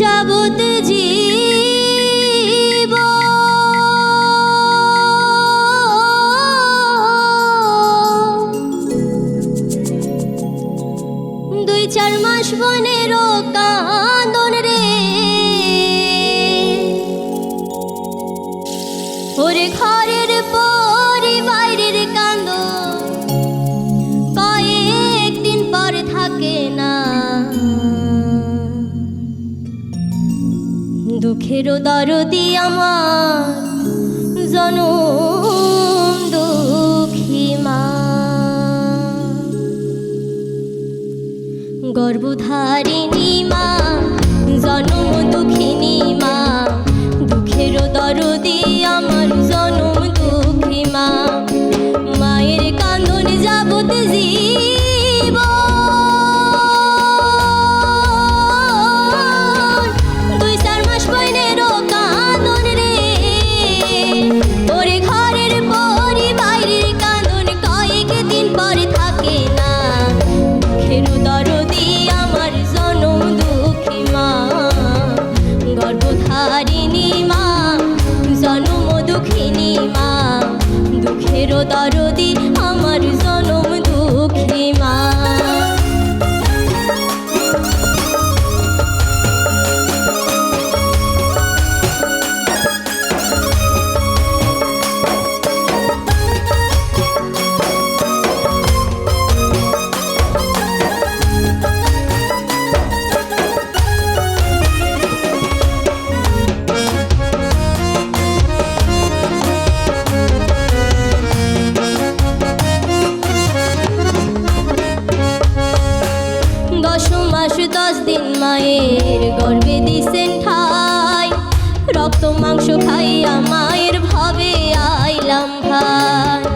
যাবত জীব। দুই চার মাস বনের কান্দন দুঃখেরও দরদি আমার জনম দুঃখী মা। গর্ভধারিণী মা, জনম দুঃখিনী মা দুঃখেরও দরদি আমার জনম দুঃখী মা। মায়ের কান্দন যাবত জীব মাস দশ দিন মায়ের গর্বে দিছেন ঠাই। রক্ত মাংস খাইয়া মায়ের ভাবে আইলাম ভাই।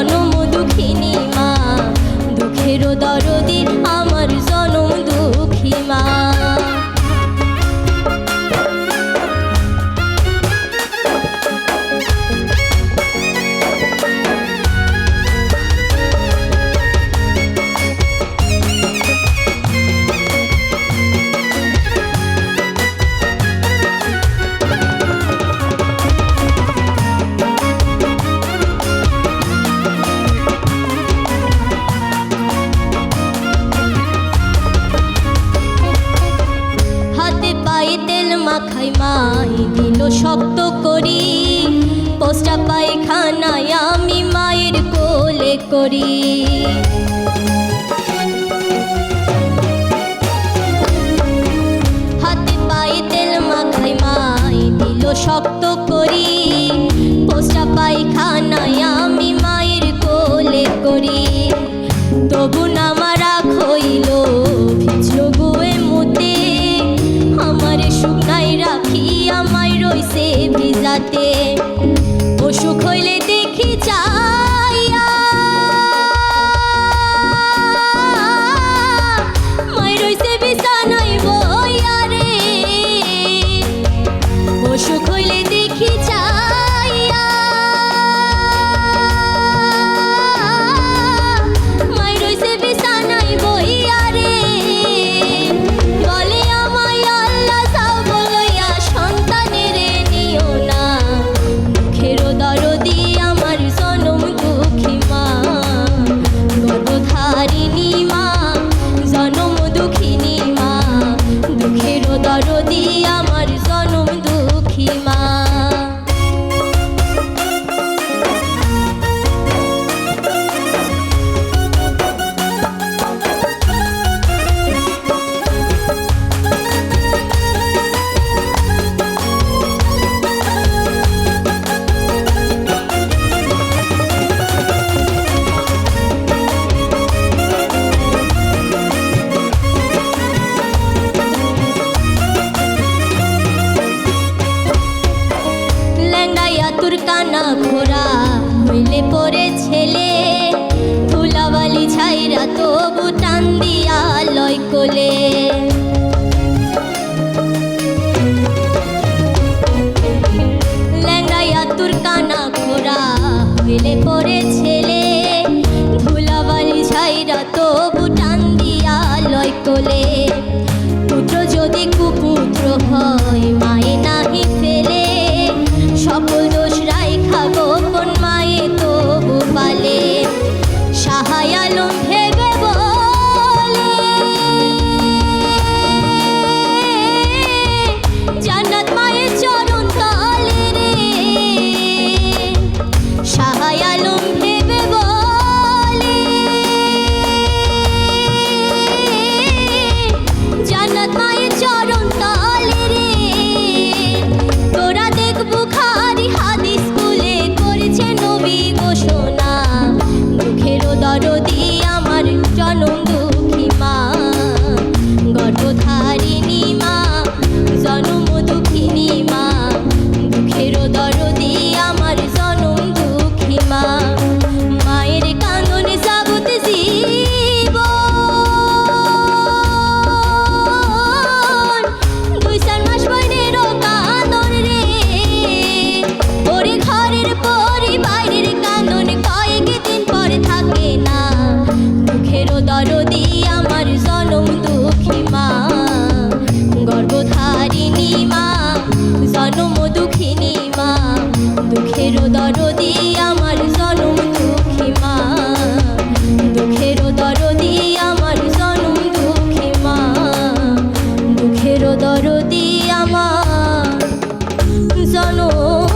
জনম দুঃখিনী মা দুঃখেরও দরদি আমার পায়খানায় আমি মায়ের কোলে করি। হাতে তেল মাখাই মাই দিল শক্ত বন্ধুর কানা ঘোরা মিলে পরে ছেলে। ধুলাবালি ছাইরা তবু টান দিয়া লয় কোলে। মা, জনম দুঃখিনী মা, দুঃখের দরদি আমার জনম দুঃখী মা, দুঃখের দরদি আমার জনম দুঃখী মা, দুঃখের দরদি আমার জনম